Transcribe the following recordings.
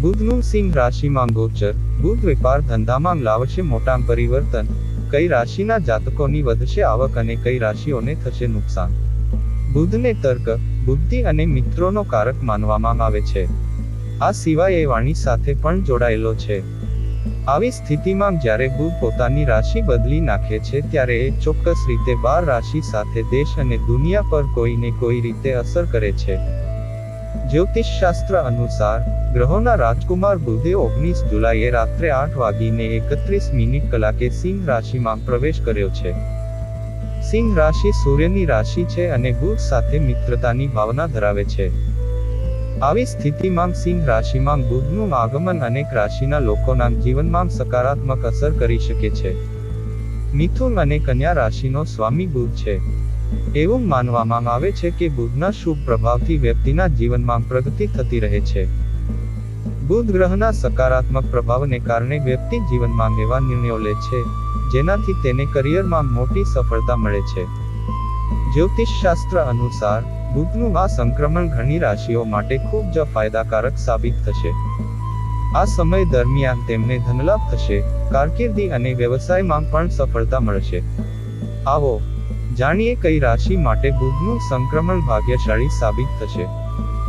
બુધનું સિંહ રાશિમાં ગોચર બુધ વેપાર ધંધામાં લાવશે મોટા પરિવર્તન. કઈ રાશિના જાતકોની વધશે આવક અને કઈ રાશિઓને થશે નુકસાન? બુધને તર્ક, બુદ્ધિ અને મિત્રોનો કારક માનવામાં આવે છે. આ સિવાય એ વાણી સાથે પણ જોડાયેલો છે. આવી સ્થિતિમાં જ્યારે બુધ પોતાની રાશિ બદલી નાખે છે ત્યારે એ ચોક્કસ રીતે બાર રાશિ સાથે દેશ અને દુનિયા પર કોઈને કોઈ રીતે અસર કરે છે. જ્યોતિષ શાસ્ત્ર અનુસાર, ગ્રહોના રાજકુમાર બુધે ઓગણીસ જુલાઈએ રાત્રે આઠ વાગીને એકત્રીસ મિનિટ કલાકે સિંહ રાશિમાં પ્રવેશ કર્યો છે. સિંહ રાશિ સૂર્યની રાશિ છે અને બુધ સાથે મિત્રતાની ભાવના ધરાવે છે. આવી સ્થિતિમાં સિંહ રાશિમાં બુધનું આગમન અનેક રાશિના લોકોના જીવનમાં સકારાત્મક અસર કરી શકે છે. મિથુન અને કન્યા રાશિનો સ્વામી બુધ છે. એવું માનવામાં આવે છે કે બુધના શુભ પ્રભાવથી વ્યક્તિના જીવનમાં પ્રગતિ થતી રહે છે. બુધ ગ્રહના સકારાત્મક પ્રભાવને કારણે વ્યક્તિ જીવનમાં એવા નિર્ણયો લે છે, જેનાથી તેને કરિયરમાં મોટી સફળતા મળે છે. જ્યોતિષ શાસ્ત્ર અનુસાર, બુધનું આ સંક્રમણ ઘણી રાશિઓ માટે ખૂબ જ ફાયદાકારક સાબિત થશે. આ સમય દરમિયાન તેમને ધનલાભ થશે, કારકિર્દી અને વ્યવસાયમાં પણ સફળતા મળશે. આવો જાણીએ કઈ રાશિ માટે બુધનું સંક્રમણ ભાગ્યશાળી સાબિત થશે?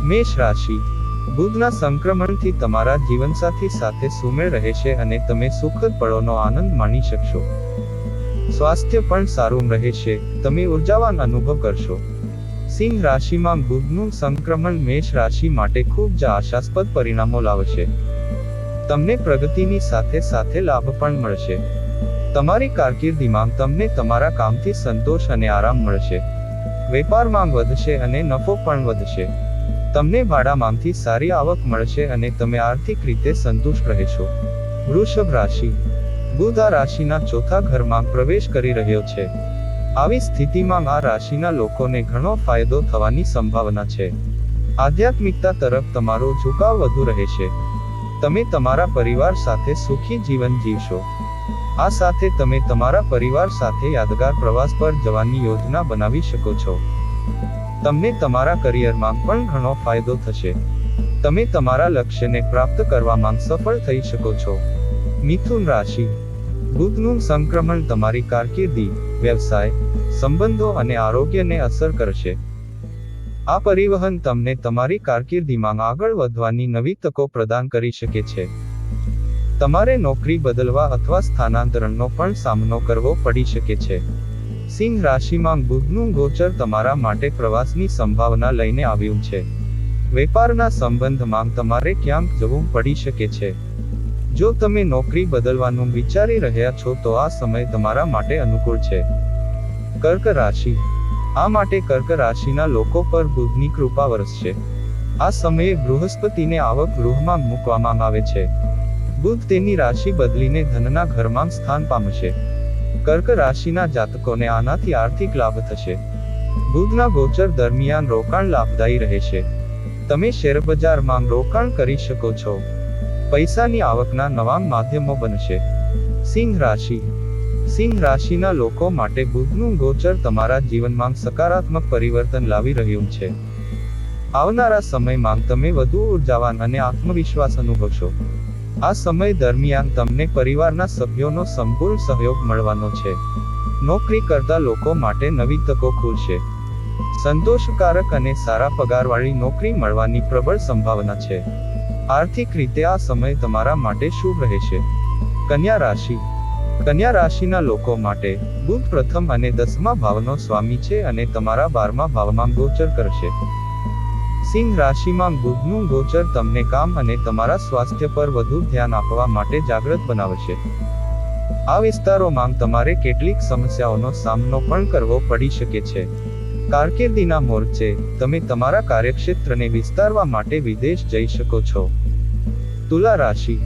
મેષ રાશિ. બુધના સંક્રમણથી તમારા જીવનસાથી સાથે સુમેળ રહેશે અને તમે સુખદ પળોનો આનંદ માણી શકશો. સ્વાસ્થ્ય પણ સારું રહેશે તમે ઉર્જાવાન અનુભવ કરશો. સિંહ રાશિમાં બુધનું સંક્રમણ મેષ રાશિ માટે ખૂબ જ આશાસ્પદ પરિણામો લાવશે. તમને પ્રગતિની સાથે સાથે લાભ પણ મળશે. તમારી કારકિર્દીમાં તમને તમારા કામથી સંતોષ અને આરામ મળશે. વેપારમાં વધશે અને નફો પણ વધશે. તમને ભાડામાંથી સારી આવક મળશે અને તમે આર્થિક રીતે સંતુષ્ટ રહેશો. વૃષભ રાશિ. બુધ આ રાશિના ચોથા ઘરમાં પ્રવેશ કરી રહ્યો છે. આવી સ્થિતિમાં આ રાશિના લોકોને ઘણો ફાયદો થવાની સંભાવના છે. આધ્યાત્મિકતા તરફ તમારો ઝુકાવ વધુ રહેશે. તમે તમારા પરિવાર સાથે સુખી જીવન જીવશો. આ સાથે તમે તમારા પરિવાર સાથે યાદગાર પ્રવાસ પર જવાની યોજના બનાવી શકો છો. તમને તમારા કરિયરમાં પણ ઘણો ફાયદો થશે. તમે તમારા લક્ષ્યને પ્રાપ્ત કરવામાં સફળ થઈ શકો છો. મિથુન રાશિ. બુધનું સંક્રમણ તમારી કારકિર્દી, વ્યવસાય, સંબંધો અને આરોગ્યને અસર કરશે. આ પરિવહન તમને તમારી કારકિર્દીમાં આગળ વધવાની નવી તકો પ્રદાન કરી શકે છે. તમારે નોકરી બદલવા અથવા સ્થાનાંતરણનો પણ સામનો કરવો પડી શકે છે. સિંહ રાશિમાં બુધનું ગોચર તમારા માટે પ્રવાસની સંભાવના લઈને આવ્યું છે. વેપારના સંબંધમાં તમારે ક્યાંક જવું પડી શકે છે. જો તમે નોકરી બદલવાનું વિચારી રહ્યા છો તો આ સમય તમારા માટે અનુકૂળ છે. કર્ક રાશિ. આ માટે કર્ક રાશિના લોકો પર બુધની કૃપા વરસશે. આ સમયે બૃહસ્પતિને આવક ગૃહમાં મૂકવામાં આવે છે. બુધ તેની રાશિ બદલીને ધનના ઘરમાં સ્થાન પામશે. કર્ક રાશિના જાતકોને આનાથી આર્થિક લાભ થશે. બુધના ગોચર દરમિયાન રોકાણ લાભદાયી રહેશે. તમે શેરબજારમાં રોકાણ કરી શકો છો. પૈસાની આવકના નવા માધ્યમો બનશે. સિંહ રાશિ. સિંહ રાશિના લોકો માટે બુધનું ગોચર તમારા જીવનમાં સકારાત્મક પરિવર્તન લાવી રહ્યું છે. આવનારા સમયમાં તમે વધુ ઉર્જાવાન અને આત્મવિશ્વાસ અનુભવશો. આ સમય દરમિયાન તમને પરિવારના સભ્યોનો સંપૂર્ણ સહયોગ મળવાનો છે. નોકરી કરતા લોકો માટે નવી તકો ખુલશે. સંતોષકારક અને સારા પગારવાળી નોકરી મળવાની પ્રબળ સંભાવના છે. આર્થિક રીતે આ સમય તમારા માટે શુભ રહેશે. કન્યા રાશિ. કન્યા રાશિના લોકો માટે બુધ પ્રથમ અને દસમા ભાવનો સ્વામી છે અને તમારા બારમા ભાવમાં ગોચર કરશે. સિંહ રાશિમાં બુધનું ગોચર તમને કામ અને તમારા સ્વાસ્થ્ય પર વધુ ધ્યાન આપવા માટે જાગૃત બનાવશે. આ વિસ્તારોમાં તમારે કેટલીક સમસ્યાઓનો સામનો પણ કરવો પડી શકે છે. કારકિર્દીના મોરચે તમે તમારા કાર્યક્ષેત્રને વિસ્તારવા માટે વિદેશ જઈ શકો છો. તુલા રાશિ,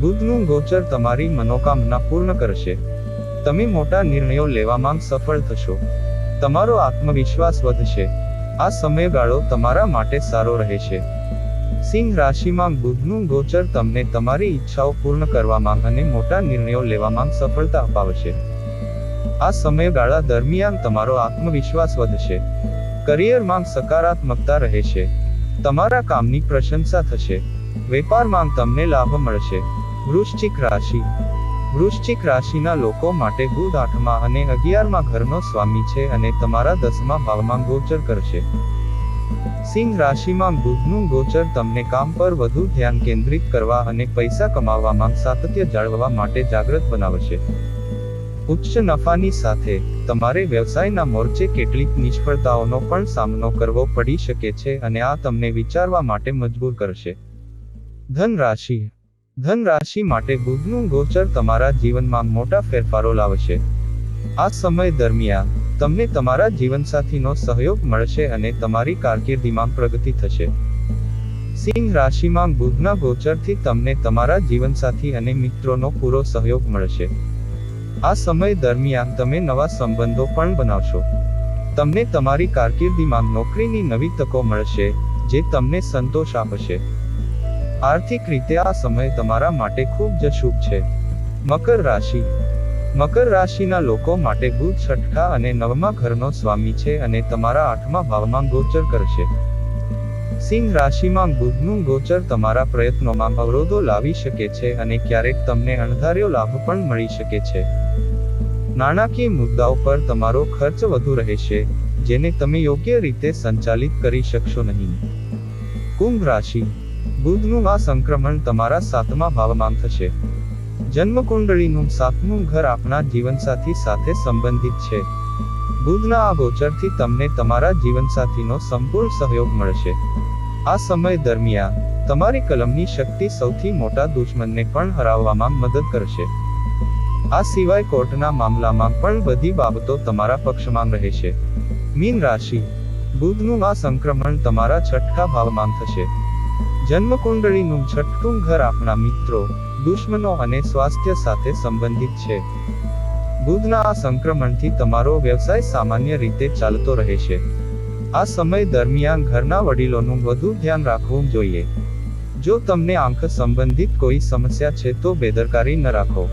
બુધનું ગોચર તમારી મનોકામના પૂર્ણ કરશે. તમે મોટા નિર્ણયો લેવામાં સફળ થશો. તમારો આત્મવિશ્વાસ વધશે. આ સમયગાળો તમારા માટે સારો રહેશે. સિંહ રાશિમાં બુધનું ગોચર તમને તમારી ઈચ્છાઓ પૂર્ણ કરવામાં અને મોટા નિર્ણયો લેવામાં સફળતા અપાવશે. આ સમયગાળા દરમિયાન તમારો આત્મવિશ્વાસ વધશે. કરિયરમાં સકારાત્મકતા રહેશે. તમારા કામની પ્રશંસા થશે. વેપારમાં તમને લાભ મળશે. વૃશ્ચિક રાશિ વૃશ્ચિક રાશિના લોકો માટે બુધ આઠમા અને અગિયારમાં ઘરનો સ્વામી છે અને તમારા દસમા ભાવમાં ગોચર કરશે. સિંહ રાશિમાં બુધનું ગોચર તમને કામ પર વધુ ધ્યાન કેન્દ્રિત કરવા અને પૈસા કમાવામાં સાતત્ય જાળવવા માટે જાગૃત બનાવશે. ઉચ્ચ નફાની સાથે, તમારે વ્યવસાયના મોરચે કેટલીક નિષ્ફળતાઓનો પણ સામનો કરવો પડી શકે છે અને આ તમને વિચારવા માટે મજબૂર કરશે. ધન રાશિ ધન રાશિ માટે બુધનું ગોચર તમારા જીવનમાં મોટા ફેરફારો લાવશે. આ સમય દરમિયાન, તમને તમારા જીવનસાથીનો સહયોગ મળશે અને તમારી કારકિર્દીમાં પ્રગતિ થશે. સિંહ રાશિમાં બુધના ગોચરથી તમને તમારા જીવનસાથી અને મિત્રોનો પૂરો સહયોગ મળશે. આ સમય દરમિયાન તમે નવા સંબંધો પણ બનાવશો. તમને તમારી કારકિર્દીમાં નોકરીની નવી તકો મળશે, જે તમને સંતોષ આપશે. આર્થિક રીતે આ સમય તમારા માટે ખૂબ જ શુભ છે. મકર રાશિ. મકર રાશિના લોકો માટે બુધ છઠ્ઠા અને નવમા ઘરનો સ્વામી છે અને તમારા આઠમા ભાવમાં ગોચર કરશે. સિંહ રાશિમાં બુધનું ગોચર તમારા પ્રયત્નોમાં અવરોધો લાવી શકે છે અને ક્યારેક તમને અણધાર્યો લાભ પણ મળી શકે છે. નાણાકીય મુદ્દાઓ પર તમારો ખર્ચ વધુ રહેશે, જેને તમે યોગ્ય રીતે સંચાલિત કરી શકશો નહીં. કુંભ રાશિ. બુધનું આ સંક્રમણ તમારા સાતમા ભાવમાં થશે. જન્મકુંડળીનું સાતમું ઘર આપણા જીવનસાથી સાથે સંબંધિત છે. બુધના આ ગોચરથી તમને તમારા જીવનસાથીનો સંપૂર્ણ સહયોગ મળશે. આ સમય દરમિયાન, તમારી કલમની શક્તિ સૌથી મોટા દુશ્મનને પણ હરાવવામાં મદદ કરશે. આ સિવાય કોર્ટના મામલામાં પણ બધી બાબતો તમારા પક્ષમાં રહેશે. મીન રાશિ, બુધનું આ સંક્રમણ તમારા છઠ્ઠા ભાવમાં થશે. જન્મકુંડળીનું છઠ્ઠું ઘર આપણા મિત્રો, દુશ્મનો અને સ્વાસ્થ્ય સાથે સંબંધિત છે. બુધના આ સંક્રમણથી તમારો વ્યવસાય સામાન્ય રીતે ચાલતો રહેશે આ સમય દરમિયાન ઘરના વડીલોનું વધુ ધ્યાન રાખવું જોઈએ. જો તમને આંખ સંબંધિત કોઈ સમસ્યા છે તો બેદરકારી ન રાખો.